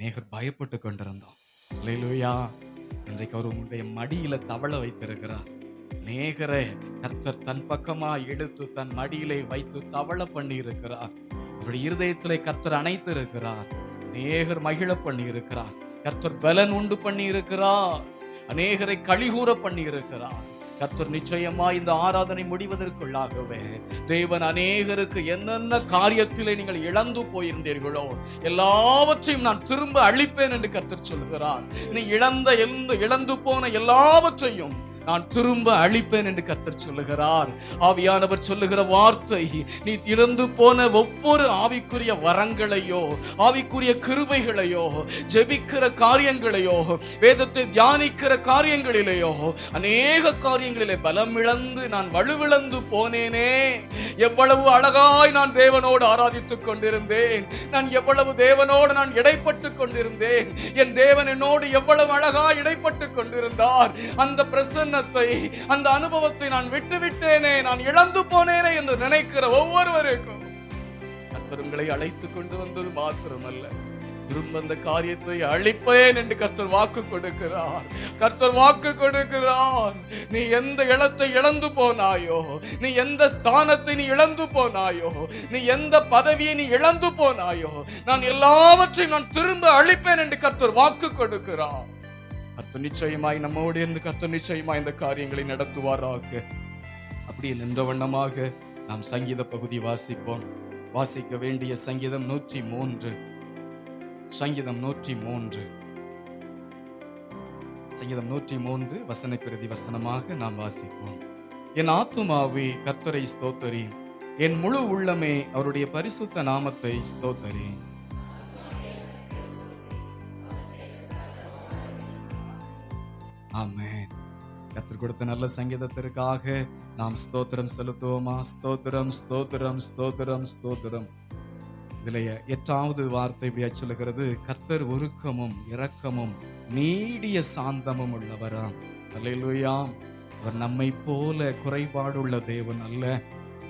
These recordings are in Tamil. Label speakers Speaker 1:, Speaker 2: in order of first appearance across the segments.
Speaker 1: நேகர் பயப்பட்டு கொண்டிருந்தோம் இல்லையிலோயா இன்றைக்கு அவர் உங்களுடைய மடியில தவள வைத்திருக்கிறார். நேகரை கர்த்தர் தன் பக்கமா எடுத்து தன் மடியிலே வைத்து தவள பண்ணி இருக்கிறார் அவருடைய இருதயத்திலே கர்த்தர் அணைத்து இருக்கிறார் நேகர் மகிழ பண்ணி இருக்கிறார் கர்த்தர் பலன் உண்டு பண்ணி இருக்கிறார் அநேகரை கழிகூற பண்ணி இருக்கிறார் கர்த்தர் நிச்சயமா இந்த ஆராதனை முடிவதற்குள்ளாகவே தேவன் அநேகருக்கு என்னென்ன காரியத்திலே நீங்கள் இழந்து போயிருந்தீர்களோ எல்லாவற்றையும் நான் திரும்ப அழிப்பேன் என்று கர்த்தர் சொல்கிறார். நீ இழந்த எந்த இழந்து போன எல்லாவற்றையும் நான் திரும்ப அழிப்பேன் என்று கர்த்தர் சொல்லுகிறார். ஆவியானவர் சொல்லுகிற வார்த்தை நீ இழந்து போன ஒவ்வொரு ஆவிக்குரிய வரங்களையோ ஆவிக்குரிய கிருபைகளையோ ஜெபிக்கிற காரியங்களையோ வேதத்தை தியானிக்கிற காரியங்களிலேயோ அநேக காரியங்களிலே பலம் இழந்து நான் வலுவிழந்து போனேனே. எவ்வளவு அழகாய் நான் தேவனோடு ஆராதித்துக் கொண்டிருந்தேன். நான் எவ்வளவு தேவனோடு நான் இடைப்பட்டு கொண்டிருந்தேன். என் தேவன் என்னோடு எவ்வளவு அழகாய் இடைப்பட்டு கொண்டிருந்தார். அந்த பிரசன் பிரசன்னத்தை அந்த அனுபவத்தை நான் விட்டுவிட்டேனே நான் இழந்து போனேனே என்று நினைக்கிற ஒவ்வொருவருக்கும் கர்த்தர் உங்களை அழைத்து கொண்டு வந்தது மாத்திரமல்ல. திரும்ப அந்த காரியத்தை அழிப்பேன் என்று கர்த்தர் வாக்கு கொடுக்கிறார். கர்த்தர் வாக்கு கொடுக்கிறார். நீ எந்த இடத்தை இழந்து போனாயோ நீ எந்த ஸ்தானத்தை நீ இழந்து போனாயோ நீ எந்த பதவியை நீ இழந்து போனாயோ நான் எல்லாவற்றையும் நான் திரும்ப அழிப்பேன் என்று கர்த்தர் வாக்கு கொடுக்கிறார். கர்த்தர் நிச்சயமாய் நம்மோடு இருந்து கர்த்தர் நிச்சயமாய் இந்த காரியங்களை நடத்துவாராக. அப்படியே நின்ற வண்ணமாக நாம் சங்கீத பகுதி வாசிப்போம். வாசிக்க வேண்டிய சங்கீதம் நூற்றி மூன்று சங்கீதம் நூற்றி மூன்று சங்கீதம் நூற்றி மூன்று வசன பிரதி வசனமாக நாம் வாசிப்போம். என் ஆத்துமாவே கர்த்தரை ஸ்தோத்தரி. என் முழு உள்ளமே அவருடைய பரிசுத்த நாமத்தை ஸ்தோத்தரேன் ஆமேன். கர்த்தர் கொடுத்த நல்ல சங்கீதத்திற்காக நாம் ஸ்தோத்திரம் செலுத்துவோமா? ஸ்தோத்திரம் ஸ்தோத்திரம் ஸ்தோத்திரம் ஸ்தோத்திரம். இதுல எட்டாவது வார்த்தை இப்படியா சொல்லுகிறது? கத்தர் ஒருக்கமும் இரக்கமும் நீடிய சாந்தமும் உள்ளவராம். அல்லேலூயாம் அவர் நம்மை போல குறைபாடுள்ள தேவன் அல்ல.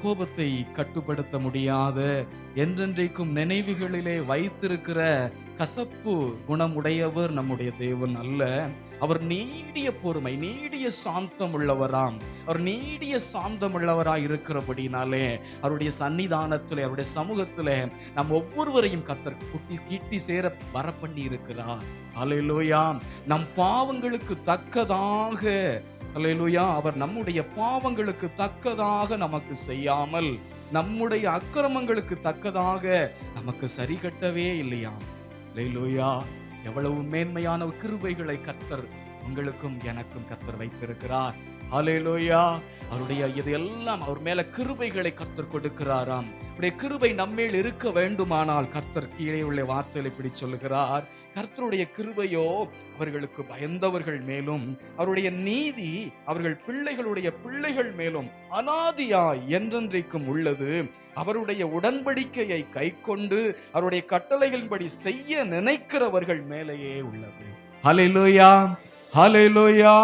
Speaker 1: கோபத்தை கட்டுப்படுத்த முடியாத என்றென்றைக்கும் நினைவுகளிலே வைத்திருக்கிற கசப்பு குணமுடையவர் நம்முடைய தேவன் அல்ல. அவர் நீடிய பொறுமை நீடிய சாந்தம் உள்ளவராம். அவர் நீடிய சாந்தம் உள்ளவராய் இருக்கிறபடினாலே அவருடைய சன்னிதானத்திலே அவருடைய சமூகத்தில் நம் ஒவ்வொருவரையும் கத்தர் குட்டி கீட்டி சேர வர பண்ணி இருக்கிறார். அலையிலோயா நம் பாவங்களுக்கு தக்கதாக அலையிலோயா அவர் நம்முடைய பாவங்களுக்கு தக்கதாக நமக்கு செய்யாமல் நம்முடைய அக்கிரமங்களுக்கு தக்கதாக நமக்கு சரி கட்டவே இல்லையாம். லேலூயா எவ்வளவு மேன்மையான கிருபைகளை கத்தர் உங்களுக்கும் எனக்கும் கத்தர் வைத்திருக்கிறார். ஹalleluya. அவருடைய இதையெல்லாம் அவர் மேல கிருபைகளை கத்தர் கொடுக்கிறாராம். அவருடைய கிருபை நம்மேல் இருக்க வேண்டுமானால் கர்த்தர் கீழே உள்ள வார்த்தையில் இப்படி சொல்லுகிறார். கர்த்தருடைய கிருபையோ அவர்களுக்கு பயந்தவர்கள் மேலும் அவருடைய நீதி அவர்கள் பிள்ளைகளுடைய பிள்ளைகள் மேலும் அனாதியாய் என்றென்றைக்கும் உள்ளது. அவருடைய உடன்படிக்கையை கைக்கொண்டு அவருடைய கட்டளைகளின்படி செய்ய நினைக்கிறவர்கள் மேலேயே உள்ளது. ஹalleluya ஹalleluya.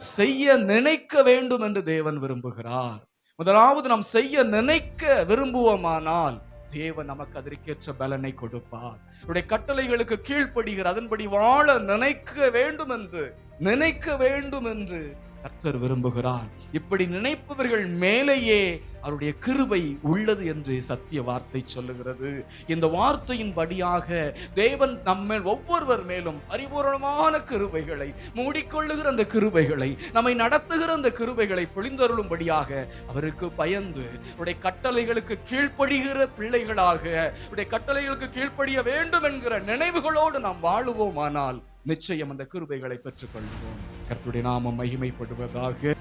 Speaker 1: செய்ய நினைக்க வேண்டும் என்று தேவன் விரும்புகிறார். முதலாவது நாம் செய்ய நினைக்க விரும்புவோமானால் தேவன் நமக்கு அதற்கேற்ற பலனை கொடுப்பார். அவருடைய கட்டளைகளுக்கு கீழ்ப்படுகிற அதன்படி வாழ நினைக்க வேண்டும் என்று நினைக்க வேண்டும் என்று கர்த்தர் விரும்புகிறார். இப்படி நினைப்பவர்கள் மேலேயே அவருடைய கிருபை உள்ளது என்று சத்திய வார்த்தை சொல்லுகிறது. இந்த வார்த்தையின் படியாக தேவன் நம்மேல் ஒவ்வொருவர் மேலும் பரிபூர்ணமான கிருபைகளை மூடிக்கொள்ளுகிற அந்த கிருபைகளை நம்மை நடத்துகிற அந்த கிருபைகளை பொழிந்தருளும்படியாக அவருக்கு பயந்து உடைய கட்டளைகளுக்கு கீழ்ப்படுகிற பிள்ளைகளாக உடைய கட்டளைகளுக்கு கீழ்ப்படிய வேண்டும் என்கிற நினைவுகளோடு நாம் வாழுவோமானால் நிச்சயம் அந்த கிருபைகளை பெற்றுக்கொள்வோம். கர்த்துடைய நாமம் மகிமைப்படுவதாக.